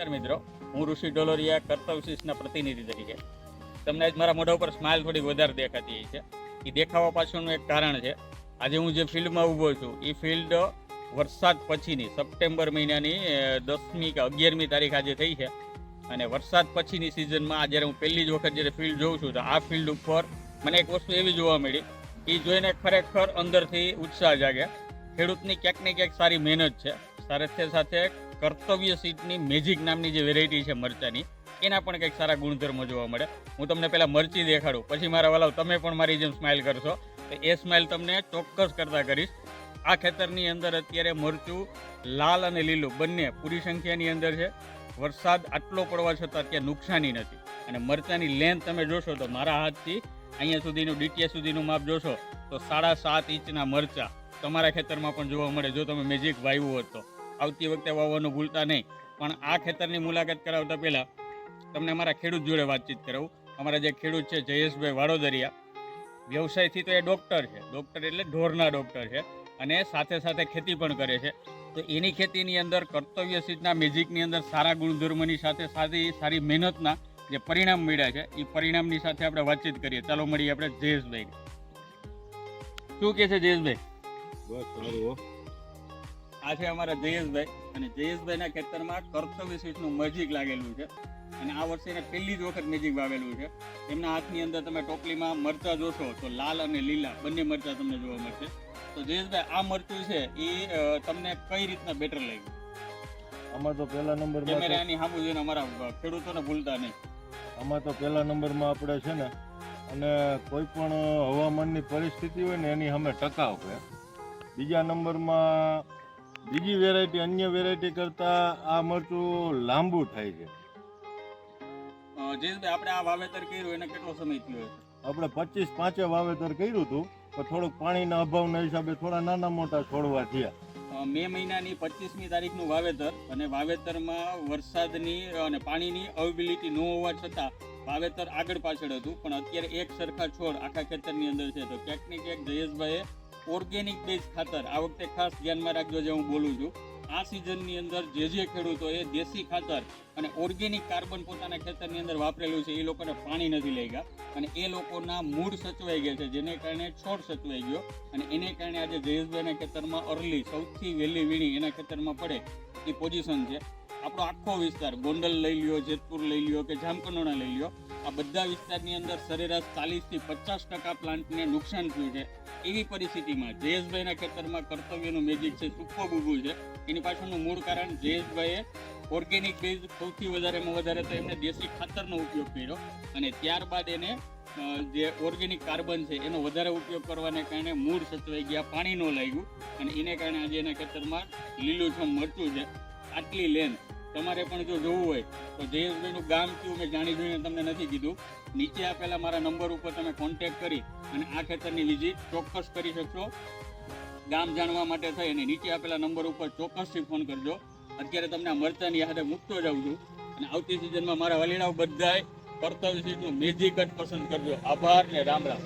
નમસ્કાર મિત્રો. હું ઋષિ ડોલોરિયા કર્તવશીષના પ્રતિનિધિ તરીકે. તમને આજ મારા મોઢા ઉપર સ્માઇલ થોડી વધારે દેખાતી છે. એ દેખાવા પાછળનું એક કારણ છે. આજે હું જે ફિલ્ડમાં ઊભો છું એ ફિલ્ડ વરસાદ પછીની, સપ્ટેમ્બર મહિનાની દસમી કે અગિયારમી તારીખ આજે થઈ છે. અને વરસાદ પછીની સિઝનમાં જ્યારે હું પહેલી જ વખત જ્યારે ફિલ્ડ જોઉં છું, તો આ ફિલ્ડ ઉપર મને એક વસ્તુ એવી જોવા મળી. એ જોઈને ખરેખર અંદરથી ઉત્સાહ જાગે ખેડૂતની ક્યાંક ને ક્યાંક સારી મહેનત છે. સાથે સાથે કર્તવ્ય સીટની મેજિક નામની જે વેરાયટી છે મરચાની, એના પણ કંઈક સારા ગુણધર્મો જોવા મળે. હું તમને પહેલાં મરચી દેખાડું, પછી મારા વાલાવ તમે પણ મારી જેમ સ્માઇલ કરશો. તો એ સ્માઇલ તમને ચોક્કસ કરતા કરીશ. આ ખેતરની અંદર અત્યારે મરચું લાલ અને લીલું બંને પૂરી સંખ્યાની અંદર છે. વરસાદ આટલો પડવા છતાં અત્યારે નુકસાની નથી. અને મરચાની લેન્થ તમે જોશો તો મારા હાથથી અહીંયા સુધીનું, ડીટીએ સુધીનું માપ જોશો તો સાડા સાત ઇંચના મરચા તમારા ખેતરમાં પણ જોવા મળે, જો તમે મેજિક વાવ્યું હોત તો. આવતી વખતે વાવવાનું ભૂલતા નહીં. પણ આ ખેતરની મુલાકાત કરાવતા પહેલાં તમને અમારા ખેડૂત જોડે વાતચીત કરાવું. અમારા જે ખેડૂત છે જયેશભાઈ વાડોદરિયા, વ્યવસાયથી તો એ ડૉક્ટર છે. ડૉક્ટર એટલે ઢોરના ડૉક્ટર છે અને સાથે સાથે ખેતી પણ કરે છે. તો એની ખેતીની અંદર કર્તવ્ય સિદ્ધના મેજિકની અંદર સારા ગુણધર્મની સાથે સારી સારી મહેનતના જે પરિણામ મળ્યા છે, એ પરિણામની સાથે આપણે વાતચીત કરીએ. ચાલો મળીએ આપણે જયેશભાઈ. શું કહે છે જયેશભાઈ? બસ હો. આ છે અમારા જયેશભાઈ અને જયેશભાઈના ખેતરમાં કર્તવ્ય સ્વીટનું મેજિક લાગેલું છે. અને આ વર્ષે એને પહેલી જ વખત મેજિક વાવેલું છે. એમના હાથની અંદર તમે ટોપલીમાં મરચા જોશો તો લાલ અને લીલા બંને મરચા તમને જોવા મળશે. તો જયેશભાઈ આ મરચું છે એ તમને કઈ રીતના બેટર લાગ્યું? અમાર તો પહેલા નંબરમાં તો- કેમેરાની સામુ જોઈને અમારા ખેડૂતોને ભૂલતા નહીં. આમાં તો પહેલા નંબરમાં આપણે છે ને અને કોઈ પણ હવામાનની પરિસ્થિતિ હોય ને એની અમે ટકાવ છે. બીજા નંબરમાં બીજી વેરાયટી અન્ય વેરાયટી કરતાં આ મરચું લાંબુ થાય છે. જયેશભાઈ આપણે આ વાવેતર કર્યું એને કેટલો સમય થયો છે આપણે પચીસ પાંચે વાવેતર કર્યું હતું પણ થોડુંક પાણીના અભાવના હિસાબે થોડા નાના મોટા છોડવા થયા. મે મહિનાની પચીસમી તારીખનું વાવેતર અને વાવેતરમાં વરસાદની અને પાણીની અવેબિલિટી ન હોવા છતાં વાવેતર આગળ પાછળ હતું પણ અત્યારે એક સરખા છોડ આખા ખેતરની અંદર છે. તો ક્યાંક ને ક્યાંક જયેશભાઈએ ઓર્ગેનિક બેઝ ખાતર. આ વખતે ખાસ ધ્યાનમાં રાખજો જે હું બોલું છું. આ સિઝનની અંદર જે જે ખેડૂતોએ દેશી ખાતર અને ઓર્ગેનિક કાર્બન પોતાના ખેતરની અંદર વાપરેલું છે, એ લોકોને પાણી નથી લઈ ગયા. અને એ લોકોના મૂળ સચવાઈ ગયા છે, જેને કારણે છોડ સચવાઈ ગયો. અને એને કારણે આજે જયેશભાઈના ખેતરમાં અર્લી, સૌથી વહેલી વીણી એના ખેતરમાં પડે એ પોઝિશન છે. આપણો આખો વિસ્તાર ગોંડલ લઈ લ્યો, જેતપુર લઈ લ્યો કે જામકંડોણા લઈ લ્યો. આ બધા વિસ્તારની અંદર સરેરાશ ચાલીસથી પચાસ ટકા પ્લાન્ટને નુકસાન થયું છે. એવી પરિસ્થિતિમાં જયેશભાઈના ખેતરમાં કર્તવ્યનું મેજિક છે સુપર બુબુ છે. એની પાછળનું મૂળ કારણ જયેશભાઈએ ઓર્ગેનિક બેઝ સૌથી વધારેમાં વધારે તો એમણે દેશી ખાતરનો ઉપયોગ કર્યો અને ત્યારબાદ એને જે ઓર્ગેનિક કાર્બન છે એનો વધારે ઉપયોગ કરવાને કારણે મૂળ સચવાઈ ગયા, પાણી ન લાગ્યું અને એને કારણે આજે એના ખેતરમાં લીલુંછમ મરચું છે. આટલી લેન્થ તમારે પણ જો જોવું હોય તો જયેશભાઈનું ગામ કયું મેં જાણી જોઈને તમને નથી કીધું. નીચે આપેલા મારા નંબર ઉપર તમે કોન્ટેક કરી અને આ ખેતરની વિઝિટ ચોક્કસ કરી શકશો. ગામ જાણવા માટે થઈ અને નીચે આપેલા નંબર ઉપર ચોક્કસથી ફોન કરજો. અત્યારે તમને આ મરચાની હાથે મૂકતો જાઉં છું અને આવતી સિઝનમાં મારા વલીડાઓ બધાય કર્તવ્ય સીટનું મેજી જ પસંદ કરજો. આભાર ને રામ રામ.